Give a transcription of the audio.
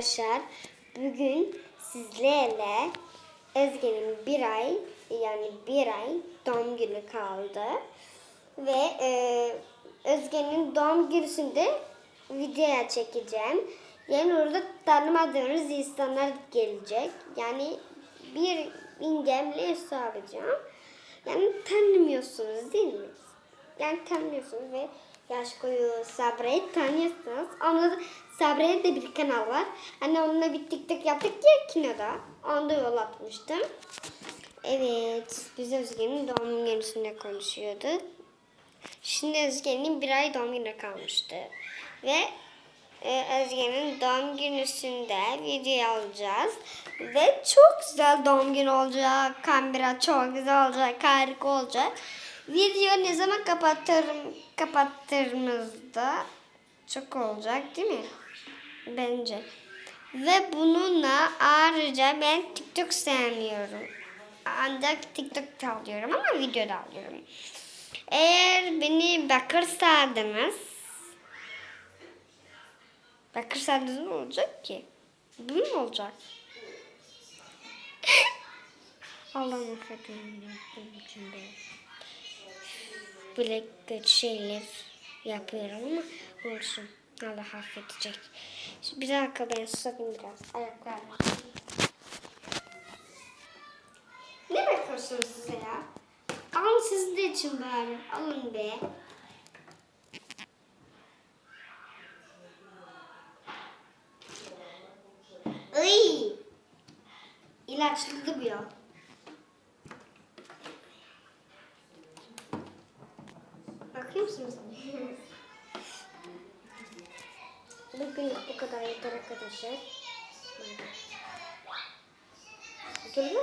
Arkadaşlar bugün sizlerle Özge'nin bir ay yani bir ay doğum günü kaldı. Ve e, Özge'nin doğum gününde video çekeceğim. Yani orada tanımadığınız insanlar gelecek. Yani bir ingemle alacağım. Yani tanımıyorsunuz değil mi? Yani tanımıyorsunuz ve Yaşko'yu Sabre'yi tanıyorsunuz. Onunla da Sabre'ye de bir kanal var. Hani onunla bir TikTok yaptık ya kinoda. Onda yol atmıştım. Evet, biz Özge'nin doğum günüsünde konuşuyorduk. Şimdi Özge'nin bir ay doğum günü kalmıştı. Ve e, Özge'nin doğum günüsünde video alacağız. Ve çok güzel doğum günü olacak. Kamera çok güzel olacak. Harika olacak. Video ne zaman kapatırım, kapattığımızda çok olacak değil mi? Bence. Ve bununla ayrıca ben TikTok sevmiyorum. Ancak TikTok'ta alıyorum ama videoda alıyorum. Eğer beni bakırsadınız bakırsadınız ne olacak ki? Bu mu olacak? Allah'ım affedin yaptığım için de. Böyle kötü şeyler yapıyorum ama olsun. Allah affedecek. Şimdi bir dakika ben susadım biraz. Ayaklarım. Ne bakıyorsunuz size ya? Alın sizin de için bari. Alın be. Iy! İlaçlı bu ya. Bakıyor musunuz? Bugün bu kadar yeter arkadaşlar. Gördün mü?